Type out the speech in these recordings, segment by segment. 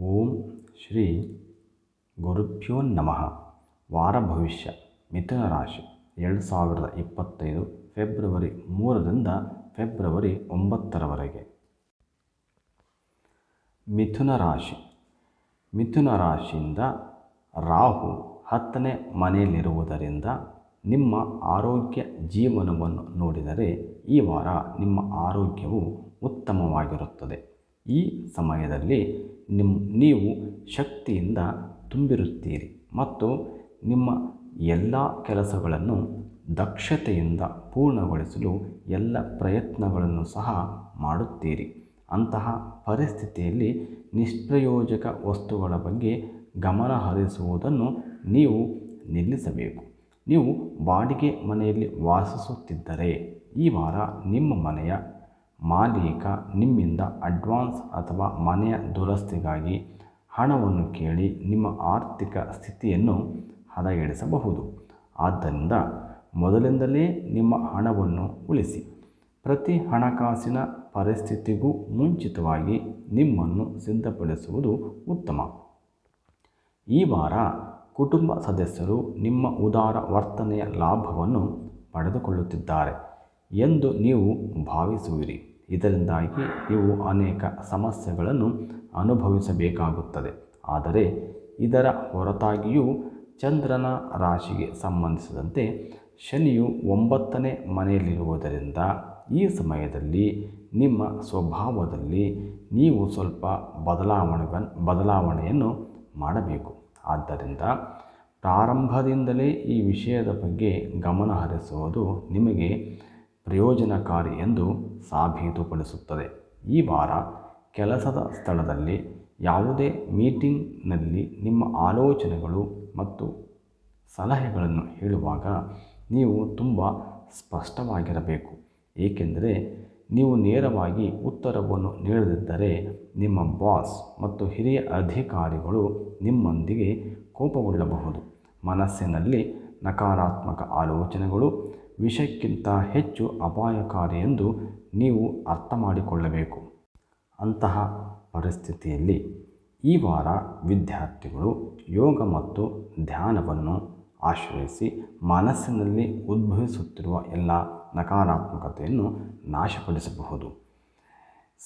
ಓಂ ಶ್ರೀ ಗುರುಭ್ಯೋ ನಮಃ. ವಾರ ಭವಿಷ್ಯ, ಮಿಥುನ ರಾಶಿ, ಎರಡು ಸಾವಿರದ ಇಪ್ಪತ್ತೈದು ಫೆಬ್ರವರಿ ಮೂರರಿಂದ ಫೆಬ್ರವರಿ ಒಂಬತ್ತರವರೆಗೆ. ಮಿಥುನ ರಾಶಿ, ಮಿಥುನ ರಾಶಿಯಿಂದ ರಾಹು ಹತ್ತನೇ ಮನೆಯಲ್ಲಿರುವುದರಿಂದ ನಿಮ್ಮ ಆರೋಗ್ಯ ಜೀವನವನ್ನು ನೋಡಿದರೆ ಈ ವಾರ ನಿಮ್ಮ ಆರೋಗ್ಯವು ಉತ್ತಮವಾಗಿರುತ್ತದೆ. ಈ ಸಮಯದಲ್ಲಿ ನಿಮ್ಮ ನೀವು ಶಕ್ತಿಯಿಂದ ತುಂಬಿರುತ್ತೀರಿ ಮತ್ತು ನಿಮ್ಮ ಎಲ್ಲ ಕೆಲಸಗಳನ್ನು ದಕ್ಷತೆಯಿಂದ ಪೂರ್ಣಗೊಳಿಸಲು ಎಲ್ಲ ಪ್ರಯತ್ನಗಳನ್ನು ಸಹ ಮಾಡುತ್ತೀರಿ. ಅಂತಹ ಪರಿಸ್ಥಿತಿಯಲ್ಲಿ ನಿಷ್ಪ್ರಯೋಜಕ ವಸ್ತುಗಳ ಬಗ್ಗೆ ಗಮನ ಹರಿಸುವುದನ್ನು ನೀವು ನಿಲ್ಲಿಸಬೇಕು. ನೀವು ಬಾಡಿಗೆ ಮನೆಯಲ್ಲಿ ವಾಸಿಸುತ್ತಿದ್ದರೆ ಈ ವಾರ ನಿಮ್ಮ ಮನೆಯ ಮಾಲೀಕ ನಿಮ್ಮಿಂದ ಅಡ್ವಾನ್ಸ್ ಅಥವಾ ಮನೆಯ ದುರಸ್ತಿಗಾಗಿ ಹಣವನ್ನು ಕೇಳಿ ನಿಮ್ಮ ಆರ್ಥಿಕ ಸ್ಥಿತಿಯನ್ನು ಹದಗೆಡಿಸಬಹುದು. ಆದ್ದರಿಂದ ಮೊದಲಿಂದಲೇ ನಿಮ್ಮ ಹಣವನ್ನು ಉಳಿಸಿ. ಪ್ರತಿ ಹಣಕಾಸಿನ ಪರಿಸ್ಥಿತಿಗೂ ಮುಂಚಿತವಾಗಿ ನಿಮ್ಮನ್ನು ಸಿದ್ಧಪಡಿಸುವುದು ಉತ್ತಮ. ಈ ವಾರ ಕುಟುಂಬ ಸದಸ್ಯರು ನಿಮ್ಮ ಉದಾರ ವರ್ತನೆಯ ಲಾಭವನ್ನು ಪಡೆದುಕೊಳ್ಳುತ್ತಿದ್ದಾರೆ ಎಂದು ನೀವು ಭಾವಿಸುವಿರಿ. ಇದರಿಂದಾಗಿ ಇವು ಅನೇಕ ಸಮಸ್ಯೆಗಳನ್ನು ಅನುಭವಿಸಬೇಕಾಗುತ್ತದೆ. ಆದರೆ ಇದರ ಹೊರತಾಗಿಯೂ ಚಂದ್ರನ ರಾಶಿಗೆ ಸಂಬಂಧಿಸಿದಂತೆ ಶನಿಯು ಒಂಬತ್ತನೇ ಮನೆಯಲ್ಲಿರುವುದರಿಂದ ಈ ಸಮಯದಲ್ಲಿ ನಿಮ್ಮ ಸ್ವಭಾವದಲ್ಲಿ ನೀವು ಸ್ವಲ್ಪ ಬದಲಾವಣೆ ಬದಲಾವಣೆಯನ್ನು ಮಾಡಬೇಕು. ಆದ್ದರಿಂದ ಪ್ರಾರಂಭದಿಂದಲೇ ಈ ವಿಷಯದ ಬಗ್ಗೆ ಗಮನ ಹರಿಸುವುದು ನಿಮಗೆ ಪ್ರಯೋಜನಕಾರಿ ಎಂದು ಸಾಬೀತುಪಡಿಸುತ್ತದೆ. ಈ ವಾರ ಕೆಲಸದ ಸ್ಥಳದಲ್ಲಿ ಯಾವುದೇ ಮೀಟಿಂಗ್ನಲ್ಲಿ ನಿಮ್ಮ ಆಲೋಚನೆಗಳು ಮತ್ತು ಸಲಹೆಗಳನ್ನು ಹೇಳುವಾಗ ನೀವು ತುಂಬ ಸ್ಪಷ್ಟವಾಗಿರಬೇಕು. ಏಕೆಂದರೆ ನೀವು ನೇರವಾಗಿ ಉತ್ತರವನ್ನು ನೀಡದಿದ್ದರೆ ನಿಮ್ಮ ಬಾಸ್ ಮತ್ತು ಹಿರಿಯ ಅಧಿಕಾರಿಗಳು ನಿಮ್ಮೊಂದಿಗೆ ಕೋಪಗೊಳ್ಳಬಹುದು. ಮನಸ್ಸಿನಲ್ಲಿ ನಕಾರಾತ್ಮಕ ಆಲೋಚನೆಗಳು ವಿಷಯಕ್ಕಿಂತ ಹೆಚ್ಚು ಅಪಾಯಕಾರಿ ಎಂದು ನೀವು ಅರ್ಥ ಮಾಡಿಕೊಳ್ಳಬೇಕು ಅಂತಹ ಪರಿಸ್ಥಿತಿಯಲ್ಲಿ ಈ ವಾರ ವಿದ್ಯಾರ್ಥಿಗಳು ಯೋಗ ಮತ್ತು ಧ್ಯಾನವನ್ನು ಆಶ್ರಯಿಸಿ ಮನಸ್ಸಿನಲ್ಲಿ ಉದ್ಭವಿಸುತ್ತಿರುವ ಎಲ್ಲ ನಕಾರಾತ್ಮಕತೆಯನ್ನು ನಾಶಪಡಿಸಬಹುದು.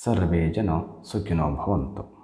ಸರ್ವೇ ಜನ ಸುಖಿನೋ ಭವಂತು.